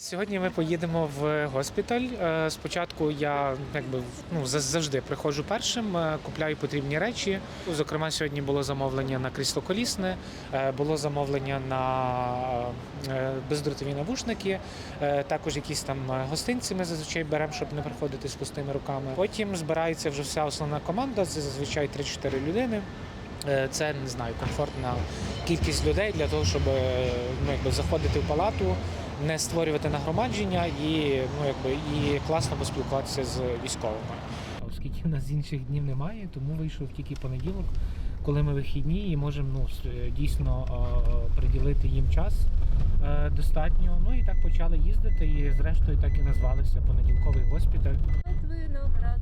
Сьогодні ми поїдемо в госпіталь. Е, Спочатку я якби ну зав- завжди приходжу першим, е, купляю потрібні речі. Зокрема, сьогодні було замовлення на крісло колісне, е, було замовлення на бездротові навушники, також якісь там гостинці ми зазвичай беремо, щоб не приходити з пустими руками. Потім збирається вже вся основна команда, це зазвичай 3-4 людини. Е, Це не знаю, комфортна кількість людей для того, щоб е, ну, якби заходити в палату, не створювати нагромадження і ну якби і класно поспілкуватися з військовими. Оскільки в нас інших днів немає, тому вийшов тільки понеділок, коли ми вихідні і можемо ну дійсно е, приділити їм час достатньо. Ну і так почали їздити, і зрештою так і назвалися понеділковий госпіталь. виноград,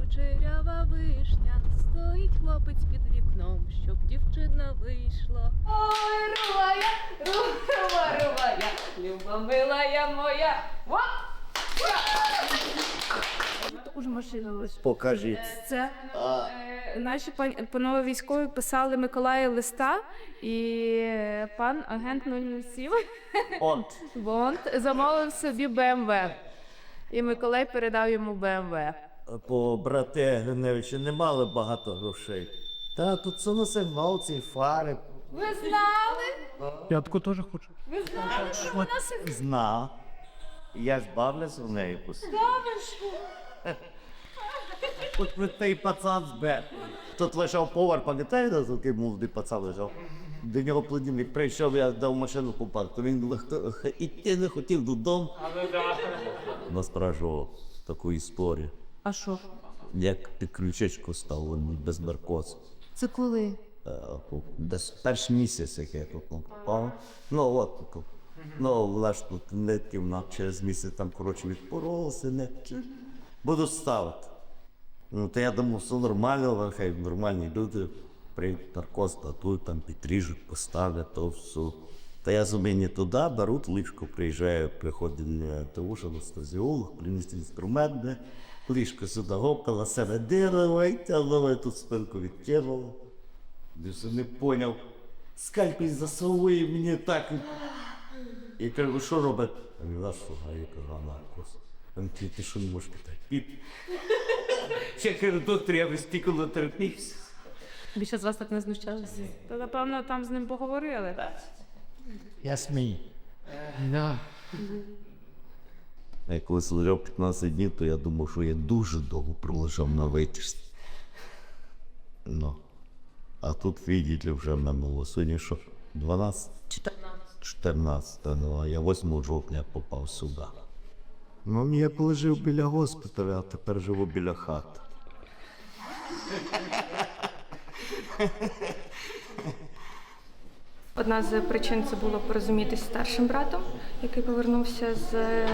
кучерява вишня, стоїть хлопець вийшла. Ой, рувая, рува, рувая, люба милая моя. Ва! Уже машина лише. Покажіть. Це е, наші пан, панове військові писали Миколаю листа, і е, пан агент 007 Он. Бонд замовив собі БМВ. І Миколай передав йому БМВ. По брате Гриневича не мали багато грошей. Та тут все на сигналці, фари. Ви знали? П'ятку теж хочу. Ви знали, що вона сиг... Зна. Я ж бавлюся в неї постійно. От при той пацан з Б. Тут лежав повар, пам'ятаєте, такий молодий пацан лежав. До нього плодівник прийшов, я дав машину по парку. Він легко- іти не хотів додому. Насправжував таку історію. А що? Як під ключечку став він без наркозу. Це коли? Е, Десь перший місяць, як я тут. Ну, от. Ну, ж тут вона через місяць там, коротше, відпоролася, нитки. Буду ставити. Ну, то я думав, все нормально, хай нормальні люди прийдуть наркоз, дадуть, там підріжуть, поставлять, то все. Та я зуміння туди, беруть ліжко, приїжджає, приходить е, того, анестезіолог, приніс інструмент, ліжко сюди гопкала, середина, витягнула, тут спинку відтягнула. Я все не поняв. Скальпель засовує мені так. І кажу, що робить? А він наш слуга, я кажу, а наркоз. Він каже, ти що не можеш питати? Піп. Я кажу, доктор, я без стільки натерпівся. Більше з вас так не знущалися. Та напевно там з ним поговорили. Я смій. А я коли лежав 15 днів, то я думав, що я дуже довго пролежав на витяжці. Ну. А тут, видите, вже минуло. Сьогодні що? 12? 14. 14, ну, а я 8 жовтня попав сюди. Ну, я полежав біля госпіталя, а тепер живу біля хати. Одна з причин це було порозумітися з старшим братом, який повернувся з е,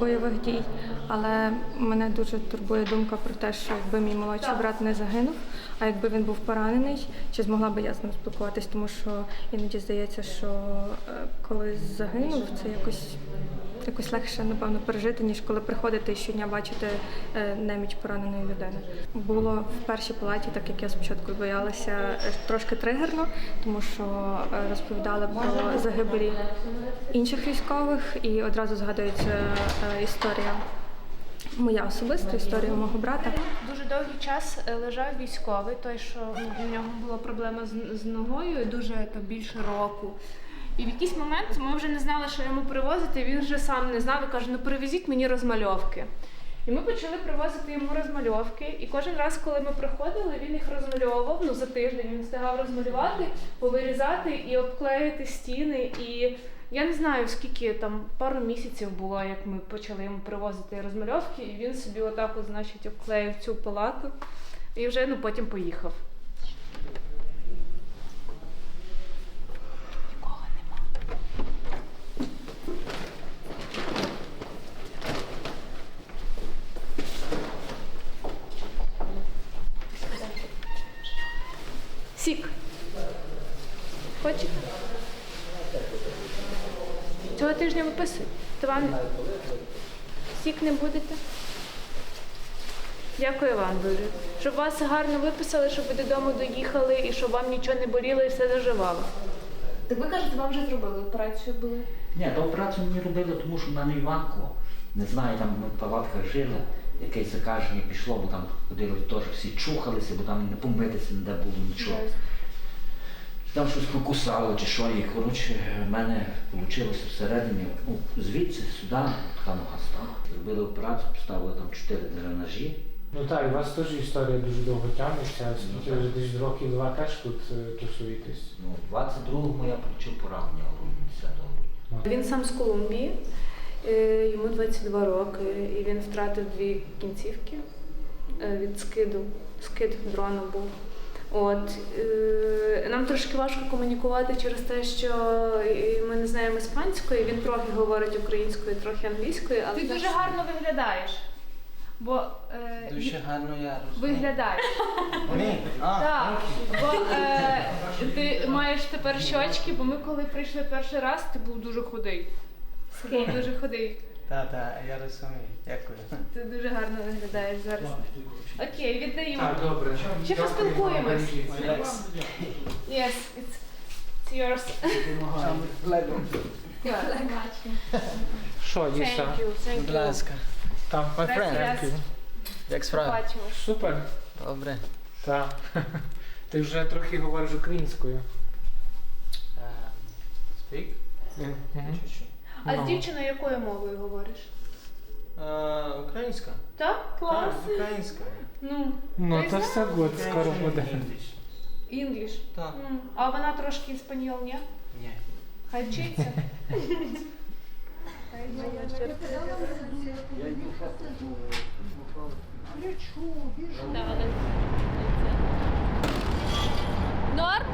бойових дій. Але мене дуже турбує думка про те, що якби мій молодший брат не загинув, а якби він був поранений, чи змогла би я з ним спілкуватись, тому що іноді здається, що е, коли загинув, це якось. Якось легше, напевно, пережити, ніж коли приходити і щодня бачити е, неміч пораненої людини. Було в першій палаті, так як я спочатку боялася, е, трошки тригерно, тому що е, розповідали про загибелі інших військових, і одразу згадується історія. Моя особиста історія мого брата. Дуже довгий час лежав військовий, той, що ну, у нього була проблема з ногою дуже то більше року. І в якийсь момент ми вже не знали, що йому привозити. Він вже сам не знав і каже: ну привезіть мені розмальовки. І ми почали привозити йому розмальовки. І кожен раз, коли ми приходили, він їх розмальовував. Ну за тиждень він встигав розмалювати, повирізати і обклеїти стіни. І я не знаю, скільки там пару місяців було, як ми почали йому привозити розмальовки, і він собі отак, от, значить, обклеїв цю палату і вже ну потім поїхав. Сік. Хочете? Цього тижня виписують. То вам сік не будете? Дякую вам дуже. Щоб вас гарно виписали, щоб ви додому доїхали і щоб вам нічого не боліло і все заживало. Так ви кажете, вам вже зробили операцію були? Ні, то операцію мені робили, тому що в мене Іванко, не знаю, там ми в палатках жили, якесь закаження пішло, бо там ходили теж всі чухалися, бо там не помитися не де було нічого. Там щось покусало чи що, і коротше, в мене вийшло всередині, ну, звідси сюди така нога стала. Зробили операцію, поставили там чотири дренажі. Ну так, і у вас теж історія дуже довго тягнеться, скільки вже десь років два теж тут е, тусуєтесь. Ну, в 22-му я отримав поранення грудні, 10 грудня. Він сам з Колумбії, е, йому 22 роки, і він втратив дві кінцівки е, від скиду. Скид дрона був. От е, нам трошки важко комунікувати через те, що ми не знаємо іспанської. Він трохи говорить українською, трохи англійською, але Ти дуже гарно виглядаєш. Бо е, Дуже гарно я виглядаєш. Ні, а, Так, бо е, ти маєш тепер щочки, бо ми коли прийшли перший раз, ти був дуже худий. Ти був дуже худий. Та, та, я розумію. Дякую. Ти дуже гарно виглядаєш зараз. Окей, віддаємо. добре. Ще поспілкуємось. Yes, it's, it's yours. Що, Діса? Thank you, thank Будь ласка. Там. My friend. Gracias. Як справа? Супер. Добре. Так. Ти вже трохи говориш українською. Speak? Мгм. А Ну. з дівчиною якою мовою говориш? Українська. Так? Клас. Так, українська. Ну, Ну, Ти то все гуд, скоро буде. інгліш. Так. Ну, А вона трошки іспаньол, ні? Ні. Хай вчиться. Норм?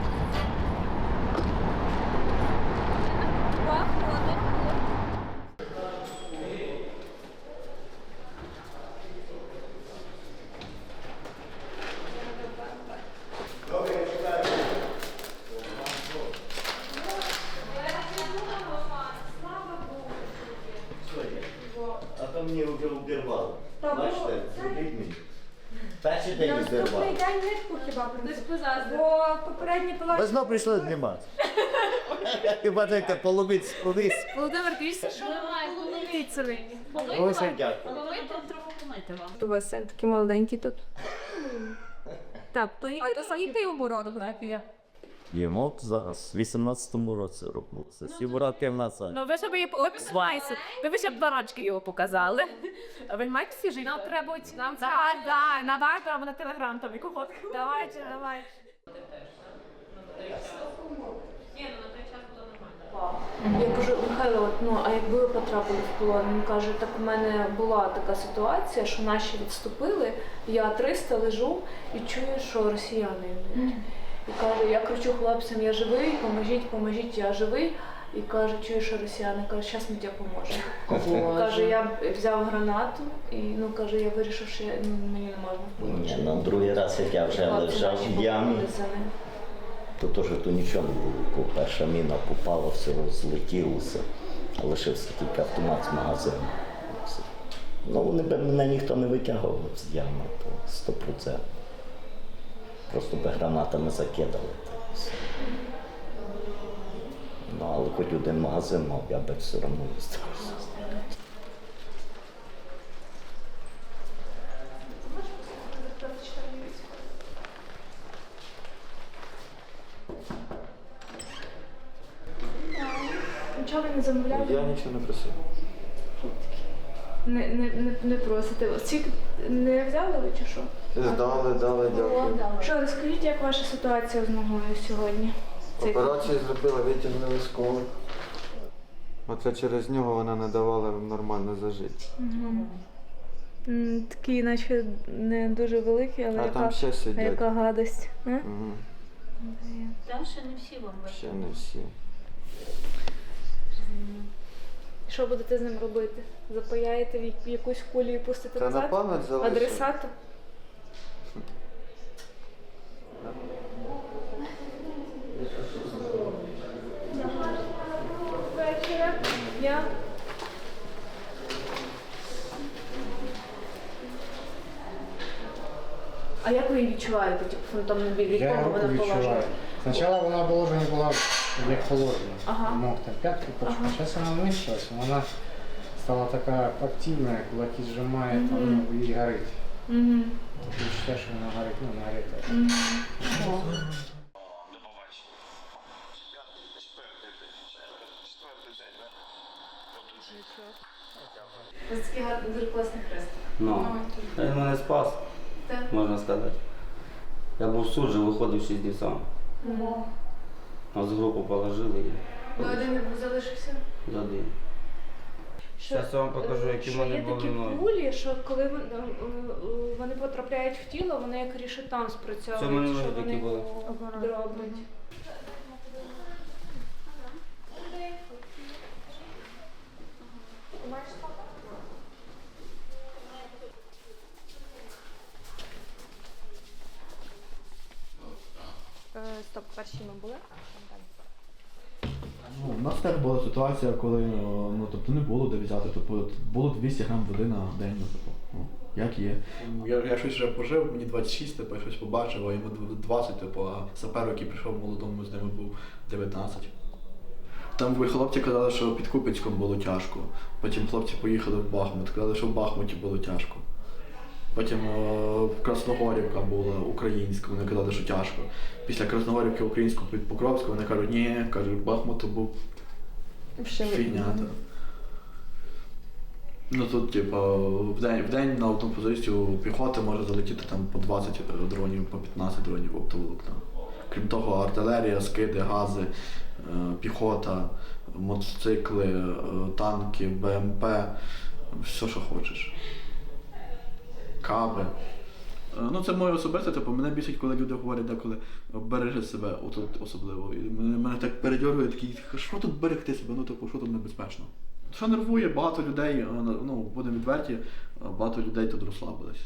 А то мені вже обірвало. Бачите, зробіть мені. Перший день обірвало. день нитку хіба Десь позаздрив. Бо попередні Ви знову прийшли знімати. Хіба так половить колись? Володимир, дивіться, що Ось дякую. У вас син такий молоденький тут. Так, то і то самі йому фотографія. Йому зараз в 18-му році робилося. Сім років назад. Ну ви собі описуєте. Ви б ще б два рочки його показали. А ви маєте всі жити? Нам треба нам так, да, на варто або на телеграм тобі кого. Давайте, давайте. Я кажу, Михайло, ну а якби ви потрапили в полон? Він каже, так у мене була така ситуація, що наші відступили, я 300 лежу і чую, що росіяни йдуть. І каже, я кричу хлопцям, я живий, поможіть, поможіть, я живий. І каже, що росіяни каже, зараз ми тебе поможемо. Каже, я взяв гранату і ну каже, я вирішив, що ну, мені не можна в полон. Ні, на другий раз, як я вже Хлопці лежав наші в ямі, походили за ним. то теж то нічого не було. Перша міна попала, все розлетілося, а лишився тільки автомат з магазину. Все. Ну, вони б мене ніхто не витягував з ями, то сто процентів. Просто би гранатами закидали. Ну, але хоч один магазин мав, я би все одно не. Нічого ви не замовляли? Я нічого не просив. Не, не, не, не просите. Ці не взяли ви чи що? Здали, дали, дякую. Що, розкажіть, як ваша ситуація з ногою сьогодні? Операцію зробили, витягнули з коли. Оце через нього вона не давала нормально зажити. М, Такий, наче не дуже великий, але А яка, там ще а сидять. яка гадость. а? Угу. Там ще не всі вам Ще не всі. Що будете з ним робити? Запаяєте в як- в якусь кулю і пустите Та на назад? пам'ять залишив. Адресату? Я. А як ви її відчуваєте, типу фантомний біль? Від Я кого руку вона відчуваю. положена? Спочатку вона положена була як положено. Ага. Мог там п'ятки почти. Зараз вона зменшилась, вона стала така активна, кулаки зжимає, там ну, їй горить. Угу. Ти що вона горить, ну, вона горить. Ось такий гарний, дуже класний хрест. Ну, він мене спас, Так. можна сказати. Я був суджен, виходив 6 днів сам. Нас в групу положили і Ну, один залишився. за один. Щас я вам покажу, які в що мене є були такі ноги. кулі, що коли вони, е, е, вони потрапляють в тіло, вони як рішетан спрацьовують, Це в мене що ноги такі вони були. дроблять. Стоп, перші ми були. Ну, у нас теж була ситуація, коли ну, тобто не було де взяти. Тобто було 200 грам води на день, ну, типу, ну, як є. Я, я щось вже пожив, мені 26, типу, я щось побачив, а йому 20, типу, а сапер, який прийшов молодому, з ними був 19. Там ви хлопці казали, що під Купецьком було тяжко. Потім хлопці поїхали в Бахмут, казали, що в Бахмуті було тяжко. Потім е, Красногорівка була українська, вони казали, що тяжко. Після Красногорівки українську під Покровську, вони кажуть, ні, кажуть, Бахмут був фігнята. Ну тут, типу, в день, в день на одну позицію піхоти може залетіти там по 20 дронів, по 15 дронів оптоволокна. Крім того, артилерія, скиди, гази, е, піхота, мотоцикли, е, танки, БМП, все, що хочеш. Каби. Е, Ну, це моє особисте, типу, мене бісить, коли люди говорять деколи бережи себе, отут особливо. І мене, мене так передьоргує такий, що тут берегти себе, ну типу, що тут небезпечно. Що нервує, багато людей, ну, будемо відверті, багато людей тут розслабились.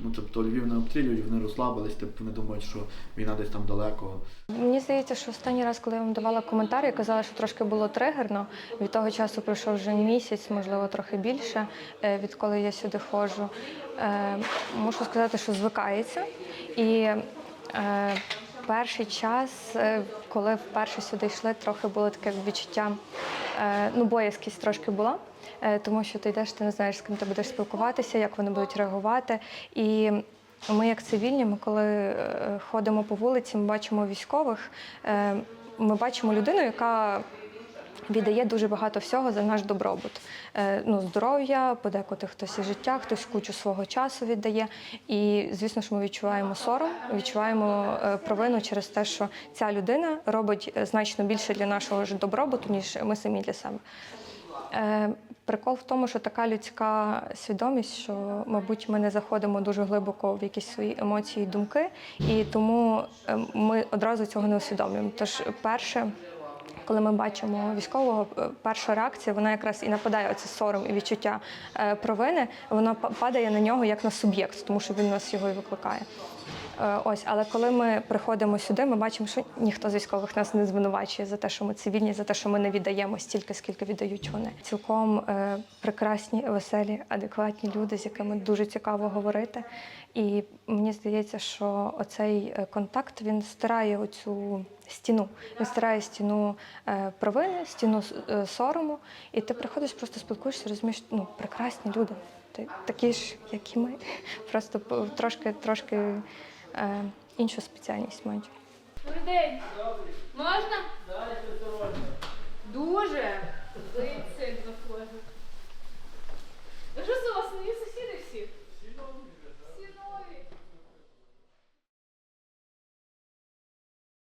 Ну, тобто Львів не обстрілюють, вони розслабились, типу, вони думають, що війна десь там далеко. Мені здається, що останній раз, коли я вам давала коментар, я казала, що трошки було тригерно. Від того часу пройшов вже місяць, можливо, трохи більше, е, відколи я сюди ходжу. Е, Мушу сказати, що звикається. І е, перший час, коли вперше сюди йшли, трохи було таке відчуття, ну, боязкість трошки була. Е, Тому що ти йдеш, ти не знаєш, з ким ти будеш спілкуватися, як вони будуть реагувати. І ми, як цивільні, ми коли е, ходимо по вулиці, ми бачимо військових, е, ми бачимо людину, яка віддає дуже багато всього за наш добробут. Е, Ну, здоров'я, подекуди хтось і життя, хтось кучу свого часу віддає. І звісно ж, ми відчуваємо сором, відчуваємо е, провину через те, що ця людина робить е, значно більше для нашого ж добробуту, ніж ми самі для себе. Прикол в тому, що така людська свідомість, що, мабуть, ми не заходимо дуже глибоко в якісь свої емоції думки, і тому е, ми одразу цього не усвідомлюємо. Тож, перше, коли ми бачимо військового, е, перша реакція, вона якраз і нападає оце сором і відчуття е, провини, вона падає на нього як на суб'єкт, тому що він нас його і викликає. Е, Ось, але коли ми приходимо сюди, ми бачимо, що ніхто з військових нас не звинувачує за те, що ми цивільні, за те, що ми не віддаємо стільки, скільки віддають вони. Цілком прекрасні, веселі, адекватні люди, з якими дуже цікаво говорити. І мені здається, що оцей е, контакт він стирає оцю стіну. Він стирає стіну е, провини, стіну е, сорому. І ти приходиш, просто спілкуєшся, розумієш, ну прекрасні люди. Ти такі ж, як і ми. Просто трошки, трошки е, іншу спеціальність мають. Добрий день. Можна? Дуже. Зицик.